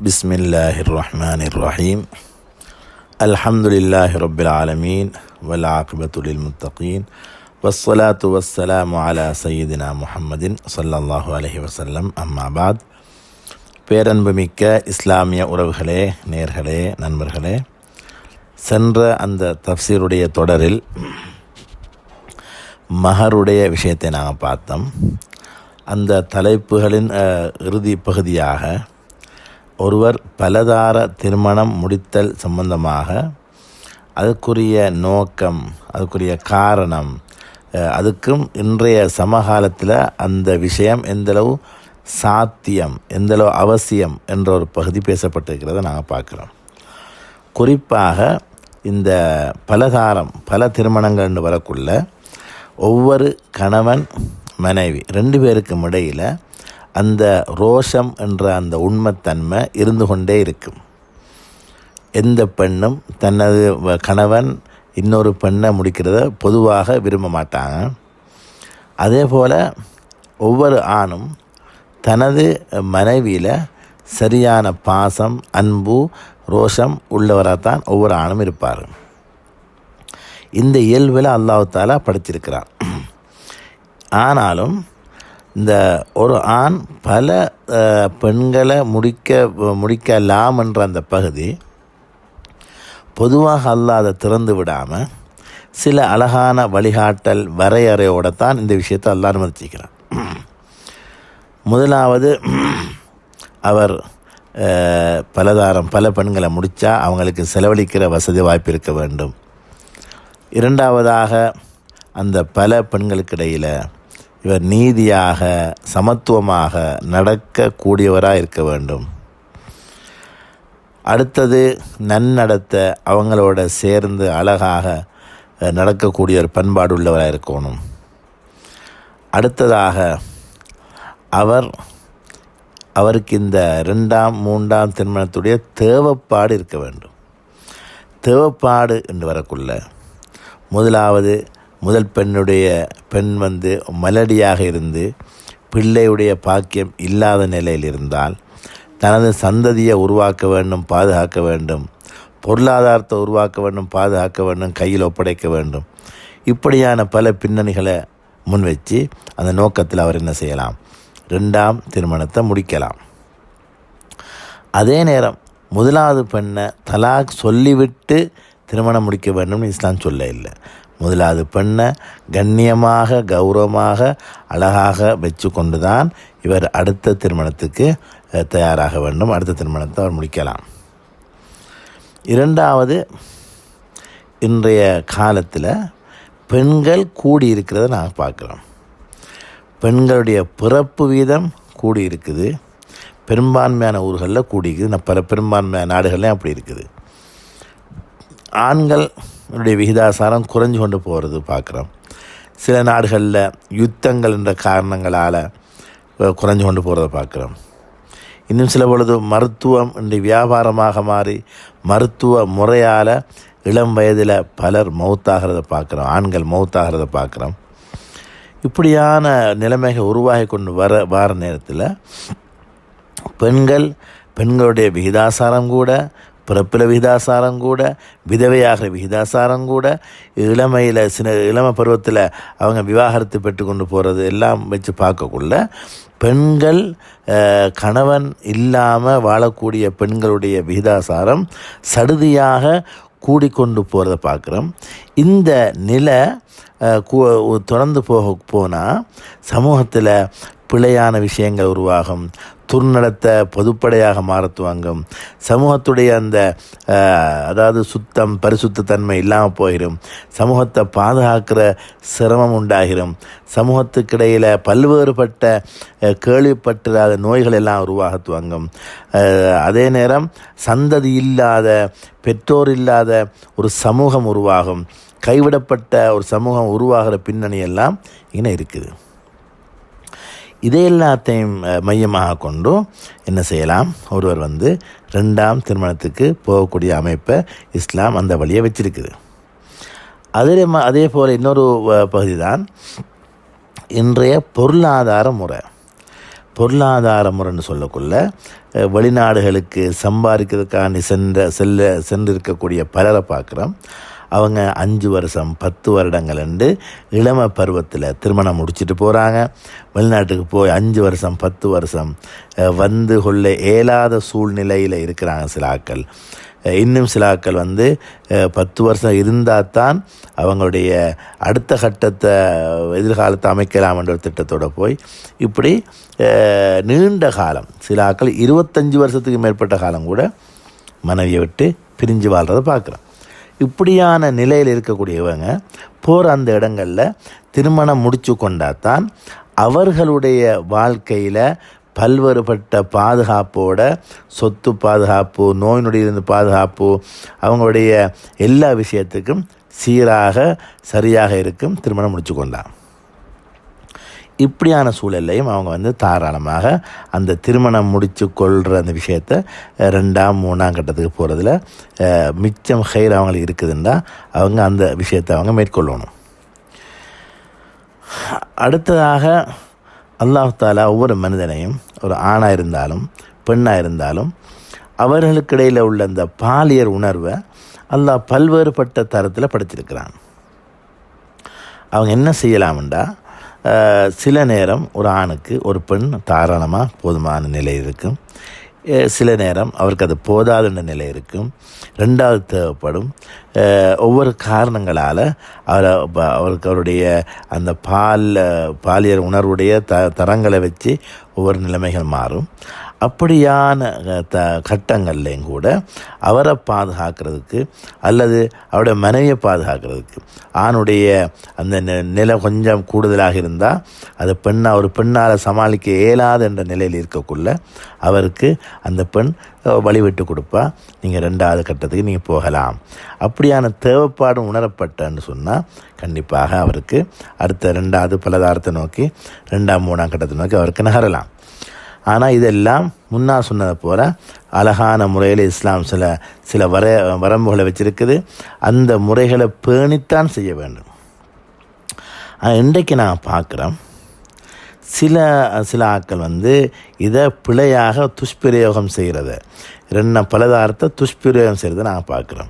بسم الله الرحمن الرحيم الحمد لله رب العالمين والعاقبة للمتقين والصلاة والسلام على سيدنا محمد صلى الله عليه وسلم أما بعد பேரன்புமிக்க இஸ்லாமிய உறவுகளே நேர்களே நண்பர்களே சென்ற அந்த தப்சீருடைய தொடரில் மகருடைய விஷயத்தை நாங்கள் பார்த்தோம் அந்த தலைப்புகளின் அஹ், இறுதி பகுதியாக ஒருவர் பலதார திருமணம் முடித்தல் சம்பந்தமாக அதுக்குரிய நோக்கம் அதுக்குரிய காரணம் அதுக்கும் இன்றைய சமகாலத்தில் அந்த விஷயம் எந்தளவு சாத்தியம் எந்தளவு அவசியம் என்ற ஒரு பகுதி பேசப்பட்டிருக்கிறத நாங்கள் பார்க்குறோம். குறிப்பாக இந்த பலதாரம் பல திருமணங்கள்னு வரக்குள்ள ஒவ்வொரு கணவன் மனைவி ரெண்டு பேருக்கும் இடையில் அந்த ரோஷம் என்ற அந்த உண்மைத்தன்மை இருந்து கொண்டே இருக்கும். எந்த பெண்ணும் தனது வ- கணவன் இன்னொரு பெண்ணை முடிக்கிறத பொதுவாக விரும்ப மாட்டாங்க. அதே போல் ஒவ்வொரு ஆணும் தனது மனைவியில் சரியான பாசம் அன்பு ரோஷம் உள்ளவராகத்தான் ஒவ்வொரு ஆணும் இருப்பார். இந்த இயல்பில் அல்லாஹாலா தாலா ஆனாலும் இந்த ஒரு ஆண் பல பெண்களை முடிக்க முடிக்கலாம் என்ற அந்த பகுதி பொதுவாக அல்லாத திறந்து விடாமல் சில அழகான வழிகாட்டல் வரையறையோடு தான் இந்த விஷயத்தை அல்லா அனுமதிச்சிக்கிறான். முதலாவது அவர் பலதாரம் பல பெண்களை முடித்தா அவங்களுக்கு செலவழிக்கிற வசதி வாய்ப்பு இருக்க வேண்டும். இரண்டாவதாக அந்த பல பெண்களுக்கிடையில் இவர் நீதியாக சமத்துவமாக நடக்கக்கூடியவராக இருக்க வேண்டும். அடுத்தது நன்னடத்த அவங்களோட சேர்ந்து அழகாக நடக்கக்கூடிய ஒரு பண்பாடு உள்ளவராக இருக்கணும் அடுத்ததாக அவர் அவருக்கு இந்த ரெண்டாம் மூன்றாம் திருமணத்துடைய தேவைப்பாடு இருக்க வேண்டும். தேவைப்பாடு என்று வரக்குள்ள முதலாவது முதல் பெண்ணுடைய பெண் வந்து மலடியாக இருந்து பிள்ளையுடைய பாக்கியம் இல்லாத நிலையில் இருந்தால் தனது சந்ததியை உருவாக்க வேண்டும் பாதுகாக்க வேண்டும் பொருளாதாரத்தை உருவாக்க வேண்டும் பாதுகாக்க வேண்டும் கையில் ஒப்படைக்க வேண்டும். இப்படியான பல பின்னணிகளை முன்வச்சு அந்த நோக்கத்தில் அவர் என்ன செய்யலாம்? ரெண்டாம் திருமணத்தை முடிக்கலாம். அதே நேரம் முதலாவது பெண்ணை தலாக் சொல்லிவிட்டு திருமணம் முடிக்க வேண்டும்னு இஸ்லாம் சொல்ல இல்லை. முதலாவது பெண்ணை கண்ணியமாக கௌரவமாக அழகாக வச்சு கொண்டு தான் இவர் அடுத்த திருமணத்துக்கு தயாராக வேண்டும். அடுத்த திருமணத்தை அவர் முடிக்கலாம். இரண்டாவது இன்றைய காலத்தில் பெண்கள் கூடியிருக்கிறத நாங்கள் பார்க்குறோம். பெண்களுடைய பிறப்பு வீதம் கூடி இருக்குது பெரும்பான்மையான ஊர்களில் கூடி இருக்குது நான் பல பெரும்பான்மையான நாடுகள்லையும் அப்படி இருக்குது. ஆண்கள் அதனுடைய விகிதாசாரம் குறைஞ்சு கொண்டு போகிறது பார்க்குறோம். சில நாடுகளில் யுத்தங்கள் என்ற காரணங்களால் குறைஞ்சு கொண்டு போகிறத பார்க்குறோம். இன்னும் சில பொழுது மருத்துவம் இன்று வியாபாரமாக மாறி மருத்துவ முறையால் இளம் வயதில் பலர் மௌத்தாகிறத பார்க்குறோம். ஆண்கள் மௌத்தாகிறத பார்க்குறோம். இப்படியான நிலைமைகள் உருவாகி கொண்டு வர வார நேரத்தில் பெண்கள் பெண்களுடைய விகிதாசாரம் கூட பிறப்பில் விகிதாசாரம் கூட விதவையாகிற விகிதாசாரம் கூட இளமையில் சின்ன இளம பருவத்தில் அவங்க விவாகரத்து பெற்று கொண்டு போகிறது எல்லாம் வச்சு பார்க்கக்குள்ள பெண்கள் கணவன் இல்லாமல் வாழக்கூடிய பெண்களுடைய விகிதாசாரம் சடுதியாக கூடிக்கொண்டு போகிறத பார்க்குறோம். இந்த நிலை கூ- தொடர்ந்து போக போனால் சமூகத்தில் பிழையான விஷயங்கள் உருவாகும். துர்நடத்தை பொதுப்படையாக மாறத் துவங்கும். சமூகத்துடைய அந்த அதாவது சுத்தம் பரிசுத்த தன்மை இல்லாமல் போயிடும் சமூகத்தை பாதுகாக்கிற சிரமம் உண்டாகிடும் சமூகத்துக்கிடையில் பல்வேறுபட்ட கேள்விப்பட்டிராத நோய்கள் எல்லாம் உருவாக துவங்கும். அதே நேரம் சந்ததி இல்லாத பெற்றோர் இல்லாத ஒரு சமூகம் உருவாகும். கைவிடப்பட்ட ஒரு சமூகம் உருவாகிற பின்னணி எல்லாம் இங்கே இருக்குது இதை எல்லாத்தையும் மையமாக கொண்டு என்ன செய்யலாம்? ஒருவர் வந்து ரெண்டாம் திருமணத்துக்கு போகக்கூடிய அமைப்பை இஸ்லாம் அந்த வழியை வச்சிருக்குது. அதே ம- அதே போல் இன்னொரு பகுதி தான் இன்றைய பொருளாதார முறை. பொருளாதார முறைன்னு சொல்லக்குள்ள வெளிநாடுகளுக்கு சம்பாதிக்கிறதுக்காண்டி சென்ற செல்ல சென்றிருக்கக்கூடிய பலரை பார்க்குறோம். அவங்க அஞ்சு வருஷம் பத்து வருடங்கள் என்று இளம பருவத்தில் திருமணம் முடிச்சிட்டு போகிறாங்க வெளிநாட்டுக்கு போய் அஞ்சு வருஷம் பத்து வருஷம் வந்து கொள்ள இயலாத சூழ்நிலையில் இருக்கிறாங்க சில இன்னும் சில வந்து பத்து வருஷம் இருந்தால் தான் அவங்களுடைய அடுத்த கட்டத்தை எதிர்காலத்தை அமைக்கலாம் என்ற ஒரு திட்டத்தோடு போய் இப்படி நீண்ட காலம் சில ஆட்கள் இருபத்தஞ்சி வருஷத்துக்கு மேற்பட்ட காலம் கூட மனைவியை விட்டு பிரிஞ்சு வாழ்கிறத பார்க்குறோம். இப்படியான நிலையில் இருக்கக்கூடியவங்க போகிற அந்த இடங்களில் திருமணம் முடிச்சு கொண்டாதான் அவர்களுடைய வாழ்க்கையில் பல்வேறுபட்ட பாதுகாப்போட சொத்து பாதுகாப்பு நோய் நொடியிலிருந்து பாதுகாப்பு அவங்களுடைய எல்லா விஷயத்துக்கும் சீராக சரியாக இருக்கும் திருமணம் முடிச்சு கொண்டான். இப்படியான சூழல்லையும் அவங்க வந்து தாராளமாக அந்த திருமணம் முடித்து கொள்கிற அந்த விஷயத்தை ரெண்டாம் மூணாம் கட்டத்துக்கு போகிறதுல மிச்சம் ஹைர் அவங்களுக்கு இருக்குதுன்னா அவங்க அந்த விஷயத்தை அவங்க மேற்கொள்ளணும். அடுத்ததாக அல்லாஹாலா ஒவ்வொரு மனிதனையும் ஒரு ஆணாக இருந்தாலும் பெண்ணாக இருந்தாலும் அவர்களுக்கிடையில் உள்ள அந்த பாலியர் உணர்வை அல்லாஹ் பல்வேறுபட்ட தரத்தில் படைச்சிருக்கிறான். அவங்க என்ன செய்யலாம்டா சில நேரம் ஒரு ஆணுக்கு ஒரு பெண் தாராளமாக போதுமான நிலை இருக்கும். சில நேரம் அவருக்கு அது போதாதுன்ற நிலை இருக்கும். ரெண்டாவது தேவைப்படும். ஒவ்வொரு காரணங்களால் அவரை ப- அவருக்கு அவருடைய அந்த பால் பாலியல் உணர்வுடைய த தரங்களை வச்சு ஒவ்வொரு நிலைமைகள் மாறும். அப்படியான த கட்டங்கள்லேயும் கூட அவரை பாதுகாக்கிறதுக்கு அல்லது அவருடைய மனைவியை பாதுகாக்கிறதுக்கு ஆணுடைய அந்த நிலை கொஞ்சம் கூடுதலாக இருந்தால் அது பெண்ணா ஒரு பெண்ணால் சமாளிக்க இயலாத என்ற நிலையில் இருக்கக்குள்ள அவருக்கு அந்த பெண் வழிவிட்டு கொடுப்பா. நீங்கள் ரெண்டாவது கட்டத்துக்கு நீங்கள் போகலாம். அப்படியான தேவைப்பாடு உணரப்பட்டன்னு சொன்னால் கண்டிப்பாக அவருக்கு அடுத்த ரெண்டாவது பலதாரத்தை நோக்கி ரெண்டாம் மூணாம் கட்டத்தை நோக்கி அவருக்கு நகரலாம். ஆனால் இதெல்லாம் முன்னா சொன்னதை போல் அழகான முறையில் இஸ்லாம் சில சில வர வரம்புகளை வச்சுருக்குது. அந்த முறைகளை பேணித்தான் செய்ய வேண்டும். இன்றைக்கு நான் பார்க்குறோம் சில சில ஆட்கள் வந்து இதை பிழையாக துஷ்பிரயோகம் செய்கிறத ரெண்ட பலதார்த்த துஷ்பிரயோகம் செய்கிறத நான் பார்க்குறோம்.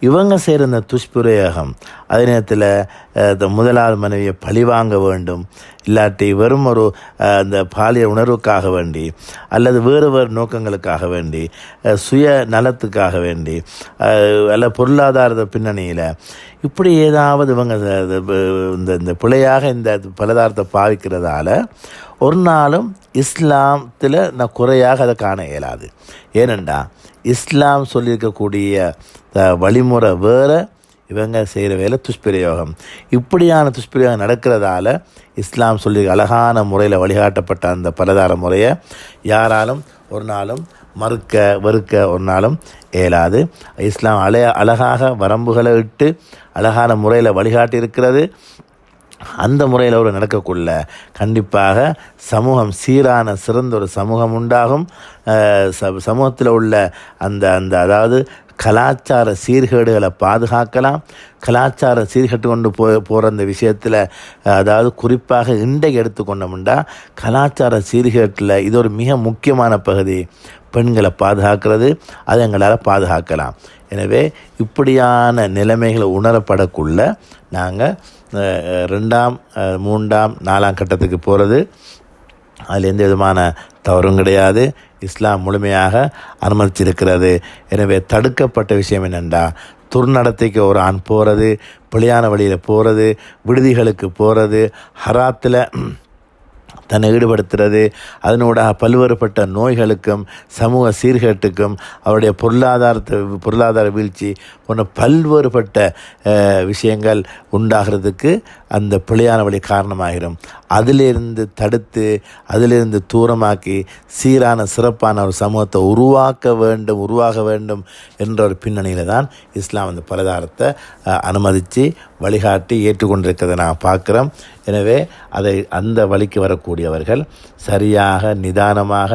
இவங்க செய்கிற இந்த துஷ்பிரயோகம். அதே நேரத்தில் இந்த முதலாவது மனைவியை பழிவாங்க வேண்டும். இல்லாட்டி வெறும் ஒரு அந்த பாலிய உணர்வுக்காக வேண்டி அல்லது வேறு வேறு நோக்கங்களுக்காக வேண்டி சுய நலத்துக்காக வேண்டி அல்ல பொருளாதார பின்னணியில் இப்படி ஏதாவது இவங்க இந்த- இந்த இந்த பிழையாக இந்த பலதாரத்தை பாவிக்கிறதால ஒரு நாளும் இஸ்லாத்தில் நான் குறையாக அதை காண இயலாது. ஏனெண்டா இஸ்லாம் சொல்லியிருக்கக்கூடிய வழிமுறை வேறு இவங்க செய்கிற வேலை துஷ்பிரயோகம். இப்படியான துஷ்பிரயோகம் நடக்கிறதால இஸ்லாம் சொல்லி அழகான முறையில் வழிகாட்டப்பட்ட அந்த பலதார முறையை யாராலும் ஒரு நாளும் மறுக்க வெறுக்க ஒரு நாளும் இயலாது. இஸ்லாம் அழ அழகாக வரம்புகளை இட்டு அழகான முறையில் வழிகாட்டி இருக்கிறது அந்த முறையில் ஒரு நடக்கக்குள்ள கண்டிப்பாக சமூகம் சீரான சிறந்த ஒரு சமூகம் உண்டாகும். ச- சமூகத்தில் உள்ள அந்த அந்த அதாவது கலாச்சார சீர்கேடுகளை பாதுகாக்கலாம். கலாச்சார சீர்கட்டு கொண்டு போ போகிற அந்த விஷயத்தில் அதாவது குறிப்பாக இன்றைக்கு எடுத்துக்கொண்டோம்னா கலாச்சார சீர்கேட்டில் இது ஒரு மிக முக்கியமான பகுதி. பெண்களை பாதுகாக்கிறது அதை எங்களால் பாதுகாக்கலாம். எனவே இப்படியான நிலைமைகளை உணரப்படக்குள்ள நாங்கள் ரெண்டாம் மூன்றாம் நாலாம் கட்டத்துக்கு போகிறது அதில் எந்த விதமான தவறும் கிடையாது. இஸ்லாம் முழுமையாக அனுமதிச்சிருக்கிறது எனவே தடுக்கப்பட்ட விஷயம் என்னென்றா துர்நடத்தைக்கு ஒரு ஆண் போகிறது பிழையான வழியில் போகிறது விடுதிகளுக்கு போகிறது ஹராத்தில் தன்னை ஈடுபடுத்துறது. அதனூடாக பல்வேறுபட்ட நோய்களுக்கும் சமூக சீர்கேட்டுக்கும் அவருடைய பொருளாதாரத்தை பொருளாதார வீழ்ச்சி போன்ற பல்வேறுபட்ட விஷயங்கள் உண்டாகிறதுக்கு அந்த பிழையான வழி காரணமாகிடும் அதிலிருந்து தடுத்து அதிலிருந்து தூரமாக்கி சீரான சிறப்பான ஒரு சமூகத்தை உருவாக்க வேண்டும் உருவாக வேண்டும் என்ற ஒரு பின்னணியில் தான் இஸ்லாம் அந்த பலதாரத்தை அனுமதித்து வழிகாட்டி ஏற்றுக்கொண்டிருக்கிறதை நான் பார்க்குறோம். எனவே அதை அந்த வழிக்கு வரக்கூடியவர்கள் சரியாக நிதானமாக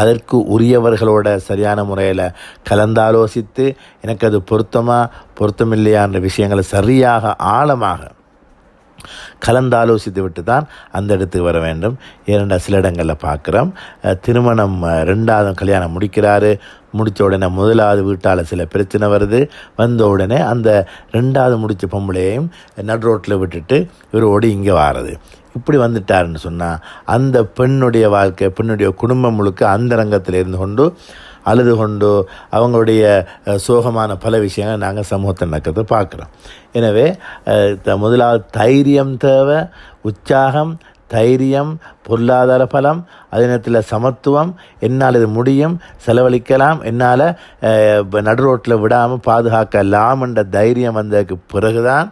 அதற்கு உரியவர்களோட சரியான முறையில் கலந்தாலோசித்து எனக்கு அது பொருத்தமாக பொருத்தமில்லையான்ற விஷயங்களை சரியாக ஆழமாக கலந்தாலோசித்து விட்டு தான் அந்த இடத்துக்கு வர வேண்டும். ஏனென்றால் சில இடங்களில் பார்க்குறோம். திருமணம் ரெண்டாவது கல்யாணம் முடிக்கிறாரு. முடித்த உடனே முதலாவது வீட்டால் சில பிரச்சனை வருது. வந்த உடனே அந்த ரெண்டாவது முடித்த பொம்பளையையும் நடு ரோட்டில் விட்டுட்டு இவரோடு இங்கே வாரது. இப்படி வந்துட்டாருன்னு சொன்னால் அந்த பெண்ணுடைய வாழ்க்கை பெண்ணுடைய குடும்பம் முழுக்க அந்த ரங்கத்தில் இருந்து கொண்டு அழுது கொண்டு அவங்களுடைய சோகமான பல விஷயங்கள் நாங்கள் சமூகத்தை நடக்கிறத பார்க்குறோம். எனவே த- முதலாவது தைரியம் தேவை உற்சாகம் தைரியம் பொருளாதார பலம் அதே நேரத்தில் சமத்துவம் என்னால் இது முடியும் செலவழிக்கலாம் என்னால் நடு ரோட்டில் விடாமல் பாதுகாக்கலாம் என்ற தைரியம் வந்ததுக்கு பிறகுதான்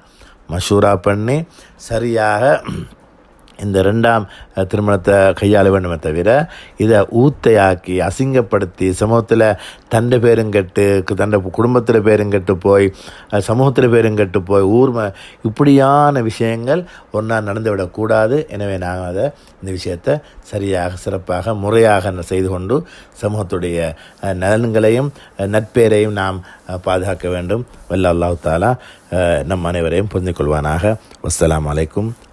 மஷூரா பண்ணி சரியாக இந்த ரெண்டாம் திருமணத்தை கையாள வேண்டுமே தவிர இதை ஊத்தையாக்கி அசிங்கப்படுத்தி சமூகத்தில் தண்டை பேரும் கெட்டு தண்டை குடும்பத்தில் பேரும் கெட்டு போய் சமூகத்தில் பேரும் கெட்டு போய் ஊர் இப்படியான விஷயங்கள் ஒன்றா நடந்துவிடக்கூடாது நடந்து விடக்கூடாது எனவே நாங்கள் அதை இந்த விஷயத்தை சரியாக சிறப்பாக முறையாக செய்து கொண்டு சமூகத்துடைய நலன்களையும் நட்பேரையும் நாம் பாதுகாக்க வேண்டும். வல்ல அல்லாஹ் தாலா நம் அனைவரையும் புரிந்து கொள்வானாக. வஸ்ஸலாமு அலைக்கும்